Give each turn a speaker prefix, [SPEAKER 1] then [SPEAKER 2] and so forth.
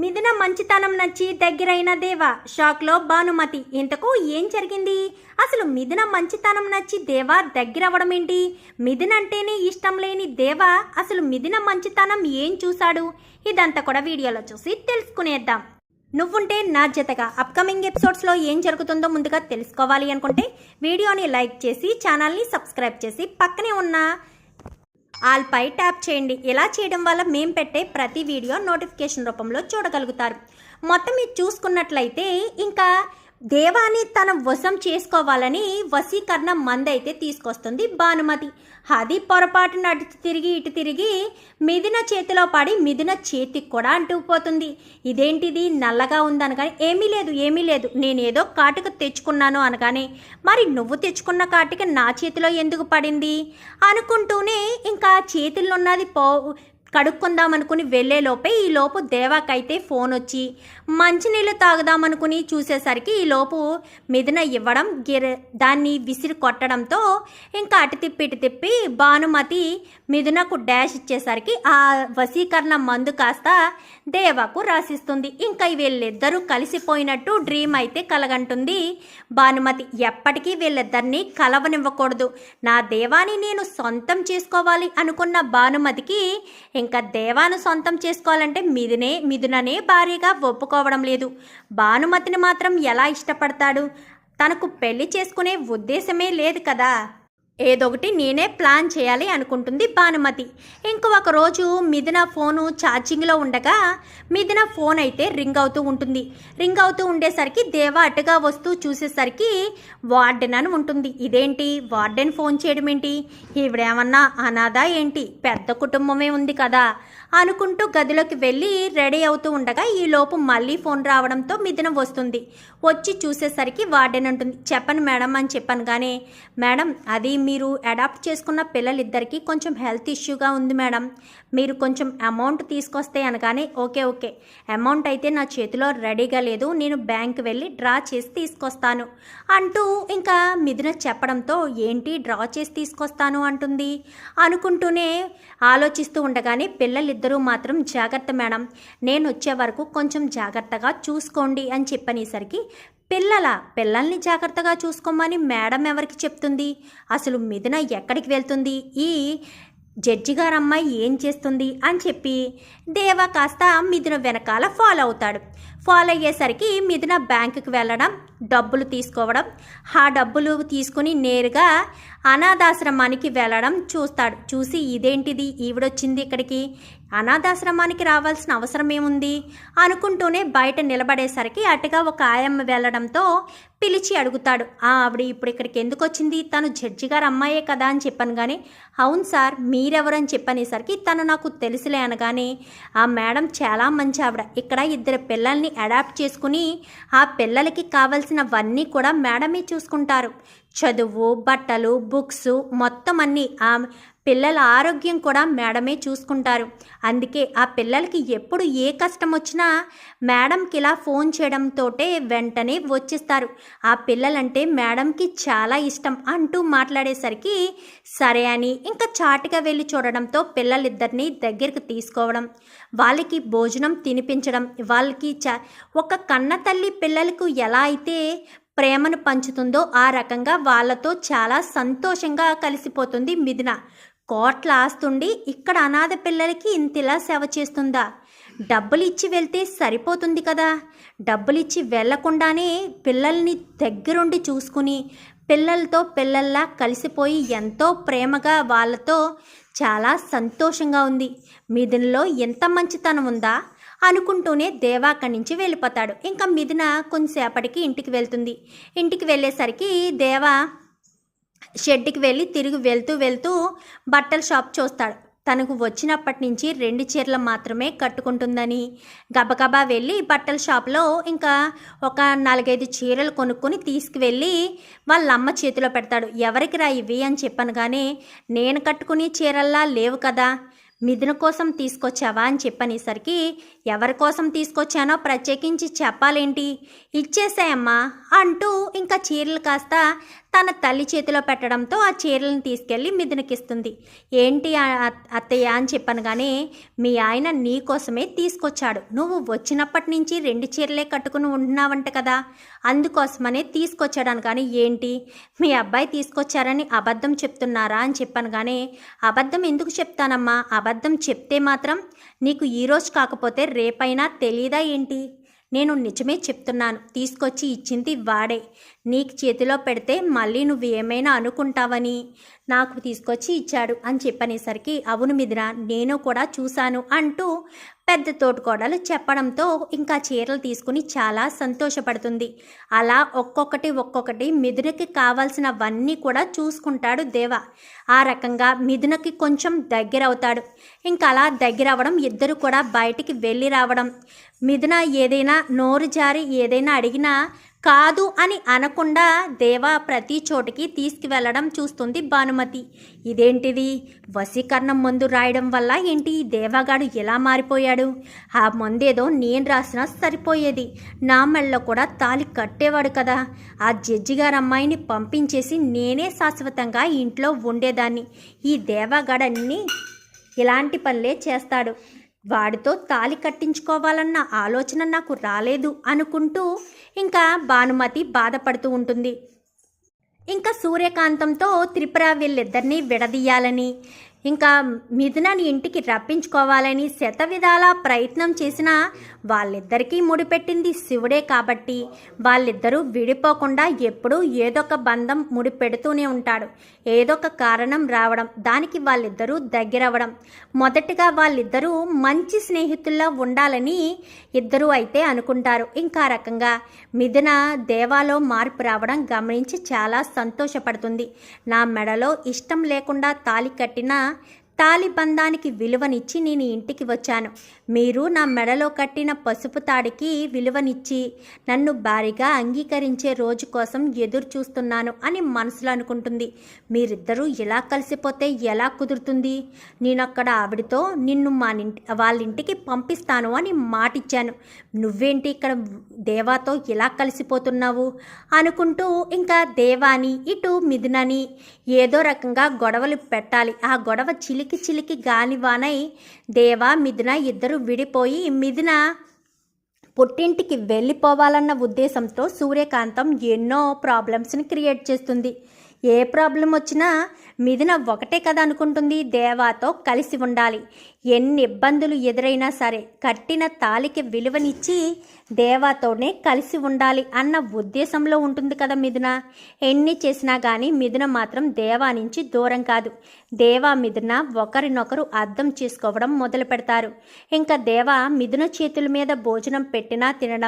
[SPEAKER 1] మిథున మంచితనం నచ్చి దగ్గరైన దేవ షాక్లో భానుమతి. ఇంతకు ఏం జరిగింది? అసలు మిథున మంచితనం నచ్చి దేవ దగ్గరవ్వడం ఏంటి? మిథున అంటేనే ఇష్టం లేని దేవ అసలు మిథున మంచితనం ఏం చూశాడు? ఇదంతా కూడా వీడియోలో చూసి తెలుసుకునేద్దాం. నువ్వుంటే నా జతగా అప్కమింగ్ ఎపిసోడ్స్లో ఏం జరుగుతుందో ముందుగా తెలుసుకోవాలి అనుకుంటే వీడియోని లైక్ చేసి ఛానల్ని సబ్స్క్రైబ్ చేసి పక్కనే ఉన్న ఆల్పై ట్యాప్ చేయండి. ఇలా చేయడం వల్ల మేము పెట్టే ప్రతి వీడియో నోటిఫికేషన్ రూపంలో చూడగలుగుతారు. మొత్తం మీరు చూసుకున్నట్లయితే ఇంకా దేవాన్ని తన వశం చేసుకోవాలని వశీకరణ మందైతే తీసుకొస్తుంది భానుమతి. అది పొరపాటున అటు తిరిగి ఇటు తిరిగి మిథున చేతిలో పడి మిథున చేతికి కూడా అంటుకుపోతుంది ఇదేంటిది? నల్లగా ఉందనగానే ఏమీ లేదు ఏమీ లేదు. నేనేదో కాటుక తెచ్చుకున్నాను అనగానే మరి నువ్వు తెచ్చుకున్న కాటుక నా చేతిలో ఎందుకు పడింది? అనుకుంటూనే ఇంకా చేతుల్లో ఉన్నది పో కడుక్కుందామనుకుని వెళ్ళేలోపే ఈ లోపు దేవాకైతే ఫోన్ వచ్చి మంచినీళ్ళు తాగుదామనుకుని చూసేసరికి ఈ లోపు మిథున ఇవ్వడం గిర దాన్ని విసిరి కొట్టడంతో ఇంకా అటు తిప్పి ఇటు తిప్పి భానుమతి మిథునకు డాష్ ఇచ్చేసరికి ఆ వశీకరణ మందు కాస్త దేవాకు రాసిస్తుంది. ఇంకా వీళ్ళిద్దరూ కలిసిపోయినట్టు డ్రీమ్ అయితే కలగంటుంది. భానుమతి ఎప్పటికీ వీళ్ళిద్దరినీ కలవనివ్వకూడదు. నా దేవాని నేను సొంతం చేసుకోవాలి అనుకున్న భానుమతికి ఇంకా దేవాను సొంతం చేసుకోవాలంటే మిథునే మిథుననే భారీగా ఒప్పుకో ఒప్పుకోవడం లేదు. భానుమతిని మాత్రం ఎలా ఇష్టపడతాడు? తనకు పెళ్ళి చేసుకునే ఉద్దేశమే లేదు కదా. ఏదొకటి నేనే ప్లాన్ చేయాలి అనుకుంటుంది భానుమతి. ఇంకొక రోజు మిథున ఫోను ఛార్జింగ్లో ఉండగా మిథున ఫోన్ అయితే రింగ్ అవుతూ ఉంటుంది. రింగ్ అవుతూ ఉండేసరికి దేవ అటుగా వస్తూ చూసేసరికి వార్డెన్ అని ఉంటుంది. ఇదేంటి? వార్డెన్ ఫోన్ చేయడం ఏంటి? ఈవిడేమన్నా అనాథ ఏంటి? పెద్ద కుటుంబమే ఉంది కదా. అనుకుంటూ గదిలోకి వెళ్ళి రెడీ అవుతూ ఉండగా ఈ లోపు మళ్ళీ ఫోన్ రావడంతో మిథునం వస్తుంది. వచ్చి చూసేసరికి వార్డెన్ ఉంటుంది చెప్పను మేడం అని చెప్పాను. కానీ మేడం అది మీరు అడాప్ట్ చేసుకున్న పిల్లలిద్దరికీ కొంచెం హెల్త్ ఇష్యూగా ఉంది మేడం. మీరు కొంచెం అమౌంట్ తీసుకొస్తే అనగానే ఓకే ఓకే. అమౌంట్ అయితే నా చేతిలో రెడీగా లేదు. నేను బ్యాంక్ వెళ్ళి డ్రా చేసి తీసుకొస్తాను అంటూ ఇంకా మిథున చెప్పడంతో ఏంటి డ్రా చేసి తీసుకొస్తాను అంటుంది. అనుకుంటూనే ఆలోచిస్తూ ఉండగానే మీరిద్దరూ మాత్రం జాగ్రత్త మేడం. నేను వచ్చే వరకు కొంచెం జాగ్రత్తగా చూసుకోండి అని చెప్పనేసరికి పిల్లల పిల్లల్ని జాగ్రత్తగా చూసుకోమని మేడం ఎవరికి చెప్తుంది? అసలు మిథున ఎక్కడికి వెళ్తుంది? ఈ జడ్జి గారు అమ్మాయి ఏం చేస్తుంది? అని చెప్పి దేవ కాస్త మిథున వెనకాల ఫాలో అవుతాడు. ఫాలో అయ్యేసరికి మిథున బ్యాంకుకి వెళ్ళడం డబ్బులు తీసుకోవడం ఆ డబ్బులు తీసుకుని నేరుగా అనాథాశ్రమానికి వెళ్ళడం చూస్తాడు. చూసి ఇదేంటిది? ఈవిడొచ్చింది ఇక్కడికి. అనాథాశ్రమానికి రావాల్సిన అవసరం ఏముంది? అనుకుంటూనే బయట నిలబడేసరికి అటుగా ఒక ఆయమ్మ వెళ్ళడంతో పిలిచి అడుగుతాడు. ఆ ఆవిడ ఇప్పుడు ఇక్కడికి ఎందుకు వచ్చింది తను జడ్జి గారు అమ్మాయే కదా అని చెప్పాను కానీ అవును సార్ మీరెవరని చెప్పనేసరికి తను నాకు తెలుసులే అనగానే ఆ మేడం చాలా మంచి ఆవిడ. ఇక్కడ ఇద్దరు పిల్లల్ని అడాప్ట్ చేసుకుని ఆ పిల్లలకి కావలసినవన్నీ కూడా మేడమే చూసుకుంటారు. చదువు బట్టలు బుక్స్ మొత్తం అన్నీ ఆ పిల్లల ఆరోగ్యం కూడా మేడమే చూసుకుంటారు. అందుకే ఆ పిల్లలకి ఎప్పుడు ఏ కష్టం వచ్చినా మేడంకి ఇలా ఫోన్ చేయడంతోటే వెంటనే వచ్చేస్తారు. ఆ పిల్లలంటే మేడంకి చాలా ఇష్టం అంటూ మాట్లాడేసరికి సరే అని ఇంకా చాటుగా వెళ్ళి చూడడంతో పిల్లలిద్దరిని దగ్గరికి తీసుకోవడం వాళ్ళకి భోజనం తినిపించడం వాళ్ళకి చ ఒక కన్న తల్లి పిల్లలకు ఎలా అయితే ప్రేమను పంచుతుందో ఆ రకంగా వాళ్ళతో చాలా సంతోషంగా కలిసిపోతుంది మిథున. కోట్ల ఆస్తుండి ఇక్కడ అనాథ పిల్లలకి ఇంతిలా సేవ చేస్తుందా? డబ్బులు ఇచ్చి వెళ్తే సరిపోతుంది కదా. డబ్బులు ఇచ్చి వెళ్ళకుండానే పిల్లల్ని దగ్గరుండి చూసుకుని పిల్లలతో పిల్లల్లా కలిసిపోయి ఎంతో ప్రేమగా వాళ్ళతో చాలా సంతోషంగా ఉంది. మిథునలో ఎంత మంచితనం ఉందా? అనుకుంటూనే దేవా అక్కడి నుంచి వెళ్ళిపోతాడు. ఇంకా మిథున కొంతసేపటికి ఇంటికి వెళ్తుంది. ఇంటికి వెళ్ళేసరికి దేవా షెడ్కి వెళ్ళి తిరిగి వెళ్తూ వెళ్తూ బట్టల షాప్ చూస్తాడు. తనకు వచ్చినప్పటి నుంచి రెండు చీరలు మాత్రమే కట్టుకుంటుందని. గబగబా వెళ్ళి బట్టల షాప్లో ఇంకా ఒక నాలుగైదు చీరలు కొనుక్కొని తీసుకువెళ్ళి వాళ్ళ అమ్మ చేతిలో పెడతాడు. ఎవరికి రా ఇవి అని చెప్పాను కానీ నేను కట్టుకునే చీరల్లా లేవు కదా. మిథున కోసం తీసుకొచ్చావా అని చెప్పనేసరికి ఎవరి కోసం తీసుకొచ్చానో ప్రత్యేకించి చెప్పాలేంటి? ఇచ్చేసాయమ్మా అంటూ ఇంకా చీరలు కాస్త తన తల్లి చేతిలో పెట్టడంతో ఆ చీరలను తీసుకెళ్ళి మిథునకిస్తుంది. ఏంటి అత్తయ్య అని చెప్పాను కానీ మీ ఆయన నీ కోసమే తీసుకొచ్చాడు. నువ్వు వచ్చినప్పటి నుంచి రెండు చీరలే కట్టుకుని ఉంటున్నావంట కదా. అందుకోసమనే తీసుకొచ్చాడని కానీ ఏంటి? మీ అబ్బాయి తీసుకొచ్చారని అబద్ధం చెప్తున్నారా అని చెప్పాను కానీ అబద్ధం ఎందుకు చెప్తానమ్మా? అబద్ధం చెప్తే మాత్రం నీకు ఈరోజు కాకపోతే రేపైనా తెలీదా ఏంటి? నేను నిజమే చెప్తున్నాను. తీసుకొచ్చి ఇచ్చింది వాడే. నీకు చేతిలో పెడితే మళ్ళీ నువ్వు ఏమైనా అనుకుంటావని. నాకు తీసుకొచ్చి ఇచ్చాడు అని చెప్పనేసరికి అవును మిదిన నేను కూడా చూశాను అంటూ పెద్ద తోటికోడలు చెప్పడంతో ఇంకా చీరలు తీసుకుని చాలా సంతోషపడుతుంది. అలా ఒక్కొక్కటి ఒక్కొక్కటి మిథునకి కావాల్సినవన్నీ కూడా చూసుకుంటాడు దేవ. ఆ రకంగా మిథునకి కొంచెం దగ్గర అవుతాడు ఇంకా అలా దగ్గర అవ్వడం ఇద్దరు కూడా బయటికి వెళ్ళి రావడం. మిథున ఏదైనా నోరు జారి ఏదైనా అడిగినా కాదు అని అనకుండా దేవా ప్రతి చోటికి తీసుకువెళ్ళడం చూస్తుంది భానుమతి. ఇదేంటిది? వశీకరణం మందు రాయడం వల్ల ఏంటి? ఈ ఎలా మారిపోయాడు? ఆ మందేదో నేను రాసినా సరిపోయేది. నా మెళ్ళలో కూడా తాలి కట్టేవాడు కదా. ఆ జడ్జి గారు అమ్మాయిని పంపించేసి నేనే శాశ్వతంగా ఇంట్లో ఉండేదాన్ని. ఈ దేవాగాడన్నీ ఇలాంటి పనులే చేస్తాడు. వాడితో తాలి కట్టించుకోవాలన్న ఆలోచన నాకు రాలేదు అనుకుంటూ ఇంకా భానుమతి బాధపడుతూ ఉంటుంది. ఇంకా సూర్యకాంతంతో త్రిపుర వీళ్ళిద్దరినీ విడదీయాలని ఇంకా మిథునని ఇంటికి రప్పించుకోవాలని శత విధాలా ప్రయత్నం చేసినా వాళ్ళిద్దరికీ ముడిపెట్టింది శివుడే కాబట్టి వాళ్ళిద్దరూ విడిపోకుండా ఎప్పుడూ ఏదొక బంధం ముడిపెడుతూనే ఉంటాడు. ఏదొక కారణం రావడం దానికి వాళ్ళిద్దరూ దగ్గరవ్వడం. మొదటిగా వాళ్ళిద్దరూ మంచి స్నేహితుల్లో ఉండాలని ఇద్దరూ అయితే అనుకుంటారు. ఇంకా రకంగా మిథున దేవాలో మార్పు రావడం గమనించి చాలా సంతోషపడుతుంది. నా మెడలో ఇష్టం లేకుండా తాలి కట్టిన え? తాలిబంధానికి విలువనిచ్చి నేను ఇంటికి వచ్చాను. మీరు నా మెడలో కట్టిన పసుపు తాడికి విలువనిచ్చి నన్ను భారీగా అంగీకరించే రోజు కోసం ఎదురు చూస్తున్నాను అని మనసులో అనుకుంటుంది. మీరిద్దరూ ఇలా కలిసిపోతే ఎలా కుదురుతుంది? నేను అక్కడ ఆవిడతో నిన్ను మా ఇంటి వాళ్ళ ఇంటికి పంపిస్తాను అని మాటిచ్చాను. నువ్వేంటి ఇక్కడ దేవాతో ఇలా కలిసిపోతున్నావు? అనుకుంటూ ఇంకా దేవాని ఇటు మిథునని ఏదో రకంగా గొడవలు పెట్టాలి. ఆ గొడవ చిలికి చిలికి గాలివానై దేవా మిథున ఇద్దరు విడిపోయి మిథున పుట్టింటికి వెళ్ళిపోవాలన్న ఉద్దేశంతో సూర్యకాంతం ఎన్నో ప్రాబ్లమ్స్ని క్రియేట్ చేస్తుంది. ఏ ప్రాబ్లం వచ్చినా మిథున ఒకటే కదా అనుకుంటుంది దేవాతో కలిసి ఉండాలి. ఎన్ని ఇబ్బందులు ఎదురైనా సరే కట్టిన తాలికి విలువనిచ్చి దేవాతోనే కలిసి ఉండాలి అన్న ఉద్దేశంలో ఉంటుంది కదా మిథున. ఎన్ని చేసినా కానీ మిథున మాత్రం దేవా నుంచి దూరం కాదు. దేవా మిథున ఒకరినొకరు అర్థం చేసుకోవడం మొదలు పెడతారు ఇంకా దేవా మిథున చేతుల మీద భోజనం పెట్టినా తినడం